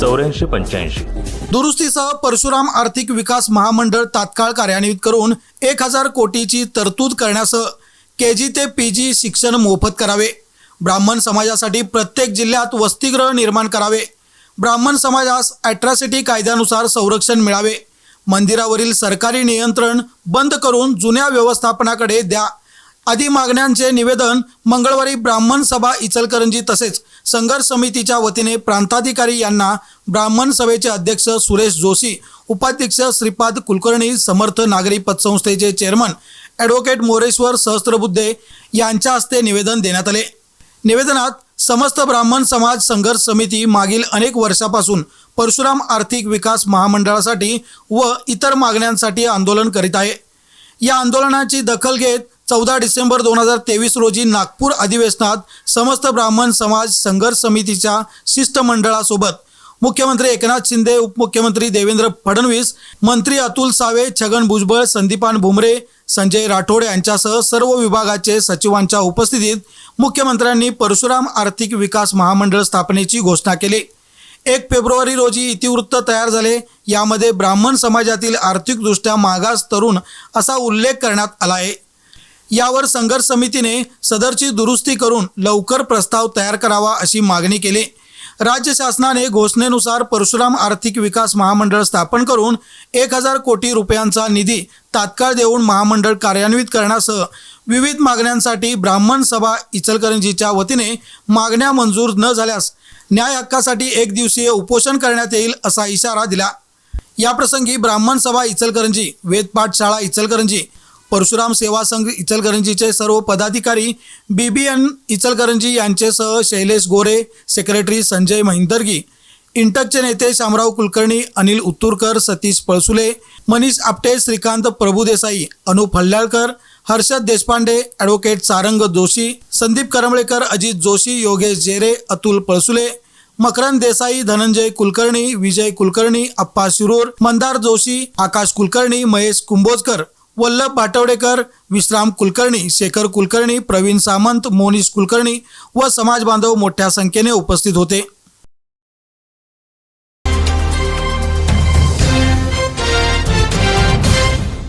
चौऱ्याऐंशी पंच्याऐंशी. दुरुस्तीसह परशुराम आर्थिक विकास महामंडळ तात्काळ कार्यान्वित करून एक हजार कोटीची तरतूद करण्यासह के जी ते पी जी शिक्षण मोफत करावे. ब्राह्मण समाजासाठी प्रत्येक जिल्ह्यात वसतिगृह निर्माण करावे. ब्राह्मण समाजास अॅट्रॉसिटी कायद्यानुसार संरक्षण मिळावे. मंदिरावरील सरकारी नियंत्रण बंद करून जुन्या व्यवस्थापनाकडे द्या. आदी मागण्यांचे निवेदन मंगळवारी ब्राह्मण सभा इचलकरंजी तसेच संघर्ष समितीच्या वतीने प्रांताधिकारी यांना ब्राह्मण सभेचे अध्यक्ष सुरेश जोशी उपाध्यक्ष श्रीपाद कुलकर्णी समर्थ नागरी पतसंस्थेचे चेअरमन ॲडव्होकेट मोरेश्वर सहस्त्रबुद्धे यांच्या हस्ते निवेदन देण्यात आले. निवेदनात समस्त ब्राह्मण समाज संघर्ष समिती मागील अनेक वर्षापासून परशुराम आर्थिक विकास महामंडळासाठी व इतर मागण्यांसाठी आंदोलन करीत आहे. या आंदोलनाची दखल घेत चौदा डिसेंबर दोन हजार तेवीस रोजी नागपूर अधिवेशनात समस्त ब्राह्मण समाज संघर्ष समितीच्या शिष्टमंडळासोबत मुख्यमंत्री एकनाथ शिंदे उपमुख्यमंत्री देवेंद्र फडणवीस मंत्री अतुल सावे छगन भुजबळ संदीपान भुमरे संजय राठोड यांच्यासह सर्व विभागाचे सचिवांच्या उपस्थितीत मुख्यमंत्र्यांनी परशुराम आर्थिक विकास महामंडळ स्थापनेची घोषणा केली. एक फेब्रुवारी रोजी इतिवृत्त तयार झाले. यामध्ये ब्राह्मण समाजातील आर्थिकदृष्ट्या मागास तरुण असा उल्लेख करण्यात आला आहे. यावर संघर्ष समितीने सदरची दुरुस्ती करून लवकर प्रस्ताव तयार करावा अशी मागणी केली. राज्य शासनाने घोषणेनुसार परशुराम आर्थिक विकास महामंडळ स्थापन करून एक हजार कोटी रुपयांचा निधी तात्काळ देऊन महामंडळ कार्यान्वित करण्यासह विविध मागण्यांसाठी ब्राह्मण सभा इचलकरंजीच्या वतीने मागण्या मंजूर न झाल्यास न्याय हक्कासाठी एक दिवसीय उपोषण करण्यात येईल असा इशारा दिला. याप्रसंगी ब्राह्मण सभा इचलकरंजी वेदपाठशाळा इचलकरंजी परशुराम सेवा संघ इचलकरंजीचे सर्व पदाधिकारी बी बी एन इचलकरंजी यांचेसह शैलेश गोरे सेक्रेटरी संजय महिंदर्गी इंटकचे नेते शामराव कुलकर्णी अनिल उत्तूरकर सतीश पळसुले मनीष आपटे श्रीकांत प्रभुदेसाई अनुप हल्ल्याळकर हर्षद देशपांडे ॲडव्होकेट सारंग जोशी संदीप करमळेकर अजित जोशी योगेश जेरे अतुल पळसुले मकरंद देसाई धनंजय कुलकर्णी विजय कुलकर्णी अप्पा शिरूर मंदार जोशी आकाश कुलकर्णी महेश कुंभोजकर वल्लभ पाटवडेकर विश्राम कुलकर्णी शेखर कुलकर्णी प्रवीण सामंत मोनिश कुलकर्णी व समाज बांधव मोठ्या संख्येने उपस्थित होते.